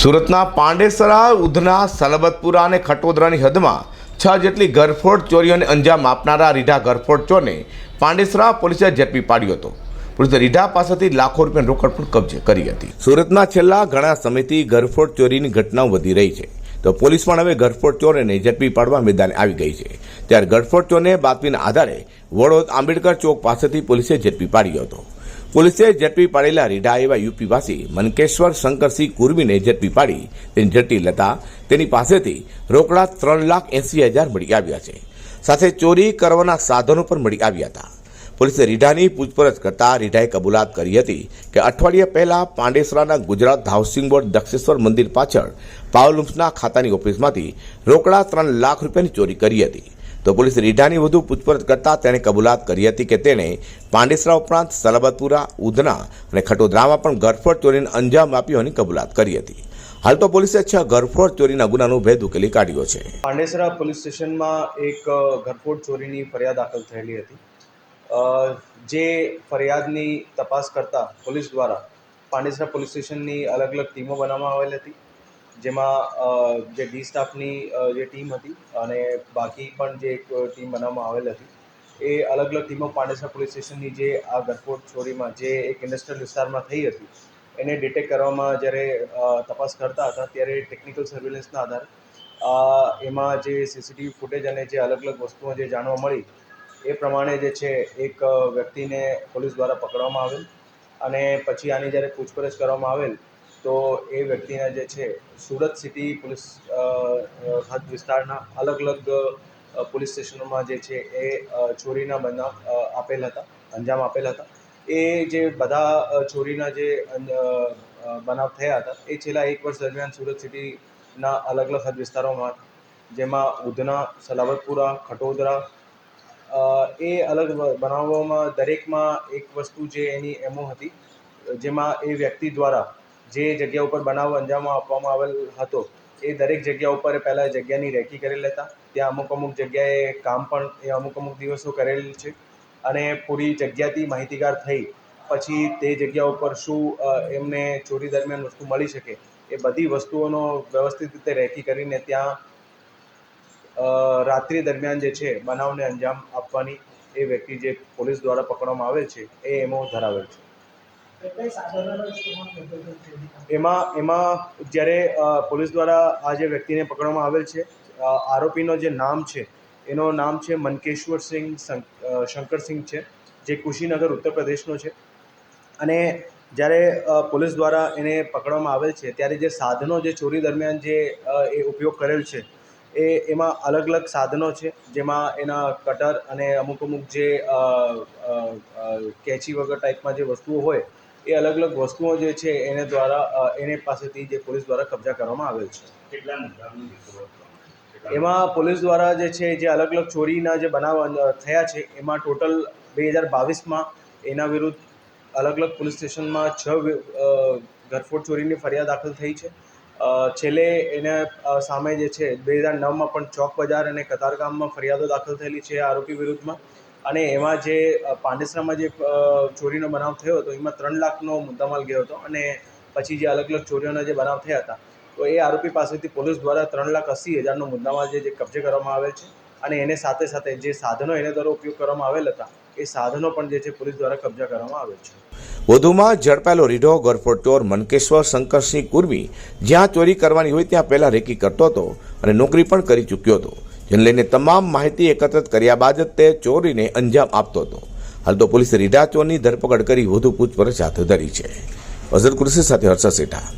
સુરતના પાંડેસરા ઉધના, સલબતપુરા અને ખટોદરાની હદમાં છ જેટલી ગરફોડ ચોરીઓને અંજામ આપનારા રીઢા ગરફોડ ચોરને પાંડેસરા પોલીસે ઝડપી પાડ્યો હતો. પોલીસે રીઢા પાસેથી લાખો રૂપિયાની રોકડ પણ કબજે કરી હતી. સુરતના છેલ્લા ઘણા સમયથી ગરફોડ ચોરીની ઘટનાઓ વધી રહી છે. તો પોલીસ પણ હવે ઘરફોડ ચોરને ઝડપી પાડવા મેદાને આવી ગઈ છે. ત્યારે ગરફોડ ચોરને બાતમીના આધારે વડોદ આંબેડકર ચોક પાસેથી પોલીસે ઝડપી પાડ્યો હતો. પોલીસે ઝડપી પાડેલા રીઢા એવા યુપીવાસી મનકેશ્વર, શંકરસિંહ કુર્મીને ઝડપી પાડી. તેની ઝડપી લેતા તેની પાસેથી રોકડા ત્રણ લાખ એસી હજાર મળી આવ્યા છે. સાથે ચોરી કરવાના સાધનો પણ મળી આવ્યા હતા. પોલીસે રીઢાની પૂછપરછ કરતા રીઢાએ કબૂલાત કરી હતી કે અઠવાડિયા પહેલા પાંડેસરાના ગુજરાત હાઉસિંગ બોર્ડ દક્ષેશ્વર મંદિર પાછળ પાવલુમ્સના ખાતાની ઓફિસમાંથી રોકડા ત્રણ લાખ રૂપિયાની ચોરી કરી હતી. તો પોલીસે રીઢાની વધુ પૂછપરછ કરતાં તેણે કબૂલાત કરી હતી કે તેણે પાંડેસરા ઉપરાંત સલાબતપુરા, ઉધના અને ખટોદરામાં પણ ગરફોડ ચોરીને અંજામ આપ્યો હોવાની કબૂલાત કરી હતી. હાલ તો પોલીસે છ ઘરફોડ ચોરીના ગુનાનો ભેદ ઉકેલી કાઢ્યો છે. પાંડેસરા પોલીસ સ્ટેશનમાં એક ગરફોડ ચોરીની ફરિયાદ દાખલ થયેલી હતી. જે ફરિયાદની તપાસ કરતા પોલીસ દ્વારા પાંડેસરા પોલીસ સ્ટેશનની અલગ અલગ ટીમો બનાવવામાં આવેલી હતી. જેમાં જે ડી સ્ટાફની જે ટીમ હતી અને બાકી પણ જે એક ટીમ બનાવવામાં આવેલ હતી, એ અલગ અલગ ટીમો પાંડેસરા પોલીસ સ્ટેશનની જે આ ઘરફોડ ચોરીમાં જે એક ઇન્ડસ્ટ્રીયલ વિસ્તારમાં થઈ હતી, એને ડિટેક્ટ કરવામાં જ્યારે તપાસ કરતા હતા ત્યારે ટેકનિકલ સર્વેલન્સના આધારે એમાં જે સીસીટીવી ફૂટેજ અને જે અલગ અલગ વસ્તુઓ જે જાણવા મળી, એ પ્રમાણે જે છે એક વ્યક્તિને પોલીસ દ્વારા પકડવામાં આવેલ અને પછી આની જ્યારે પૂછપરછ કરવામાં આવેલ તો એ વ્યક્તિને જે છે, સુરત સિટી પોલીસ હદ વિસ્તારના અલગ અલગ પોલીસ સ્ટેશનોમાં જે છે એ ચોરીના બનાવ આપેલ હતા, અંજામ આપેલ હતા. એ જે બધા ચોરીના જે બનાવ થયા હતા, એ છેલ્લા એક વર્ષ દરમિયાન સુરત સિટીના અલગ અલગ હદ વિસ્તારોમાં, જેમાં ઉધના, સલાવતપુરા, ખટોદરા એ અલગ બનાવોમાં દરેકમાં એક વસ્તુ જે એની એમો હતી, જેમાં એ વ્યક્તિ દ્વારા જે જગ્યા ઉપર બનાવ અંજામ આપવામાં આવેલ હતો, એ દરેક જગ્યા ઉપર એ પહેલાં જગ્યાની રેકી કરી લેતા ત્યાં અમુક અમુક જગ્યાએ કામ પણ, એ અમુક અમુક દિવસો કરેલ છે. અને પૂરી જગ્યાથી માહિતીગાર થઈ, પછી તે જગ્યા ઉપર શું એમને ચોરી દરમિયાન વસ્તુ મળી શકે, એ બધી વસ્તુઓનો વ્યવસ્થિત રીતે રેકી કરીને ત્યાં રાત્રિ દરમિયાન જે છે, બનાવને અંજામ આપવાની એ વ્યક્તિ જે પોલીસ દ્વારા પકડવામાં આવેલ છે, એ એમો ધરાવેલ છે. એમાં એમાં જ્યારે પોલીસ દ્વારા આ જે વ્યક્તિને પકડવામાં આવેલ છે આરોપીનો જે નામ છે, એનું નામ છે મનકેશ્વર સિંહ શંકર શંકરસિંહ છે, જે કુશીનગર, ઉત્તર પ્રદેશનો છે. અને જ્યારે પોલીસ દ્વારા એને પકડવામાં આવેલ છે, ત્યારે જે સાધનો જે ચોરી દરમિયાન જે એ ઉપયોગ કરેલ છે, એ, એમાં અલગ અલગ સાધનો છે, જેમાં એના કટર અને અમુક અમુક જે કેંચી વગર ટાઈપમાં જે વસ્તુઓ હોય એ અલગ અલગ વસ્તુઓ જે છે એને દ્વારા એને પાસેથી જે પોલીસ દ્વારા કબજા કરવામાં આવેલ છે. એમાં પોલીસ દ્વારા જે છે જે અલગ અલગ ચોરીના જે બનાવ થયા છે એમાં ટોટલ બે હજાર બાવીસમાં એના વિરુદ્ધ અલગ અલગ પોલીસ સ્ટેશનમાં છ ઘરફોડ ચોરીની ફરિયાદ દાખલ થઈ છે. છેલ્લે એને સામે જે છે બે હજાર નવમાં પણ ચોક બજાર અને કતારગામમાં ફરિયાદો દાખલ થયેલી છે આરોપી વિરુદ્ધમાં. અને એમાં જે પાંડેસરામાં જે ચોરીનો બનાવ થયો હતો, એમાં ત્રણ લાખનો મુદ્દામાલ ગયો હતો અને પછી જે અલગ અલગ ચોરીઓના જે બનાવ થયા હતા, તો એ આરોપી પાસેથી પોલીસ દ્વારા ત્રણ લાખ અસી હજારનો મુદ્દામાલ જે કબજે કરવામાં આવેલ છે અને એને સાથે સાથે જે સાધનો એને દ્વારા ઉપયોગ કરવામાં આવેલ હતા, એ સાધનો પણ જે છે પોલીસ દ્વારા કબજા કરવામાં આવેલ છે. વધુમાં ઝડપાયેલો રીઢો ગરફોડ ચોર મનકેશ્વર શંકરસિંહ કુર્મી, જ્યાં ચોરી કરવાની હોય ત્યાં પહેલા રેકી કરતો હતો અને નોકરી પણ કરી ચૂક્યો હતો. જેને લઈને તમામ માહિતી એકત્રિત કર્યા બાદ જ તે ચોરીને અંજામ આપતો હતો. હાલ તો પોલીસે રીઢા ચોરની ધરપકડ કરી વધુ પૂછપરછ હાથ ધરી છે. અઝર કુરશી સાથે હર્ષદ સેઠા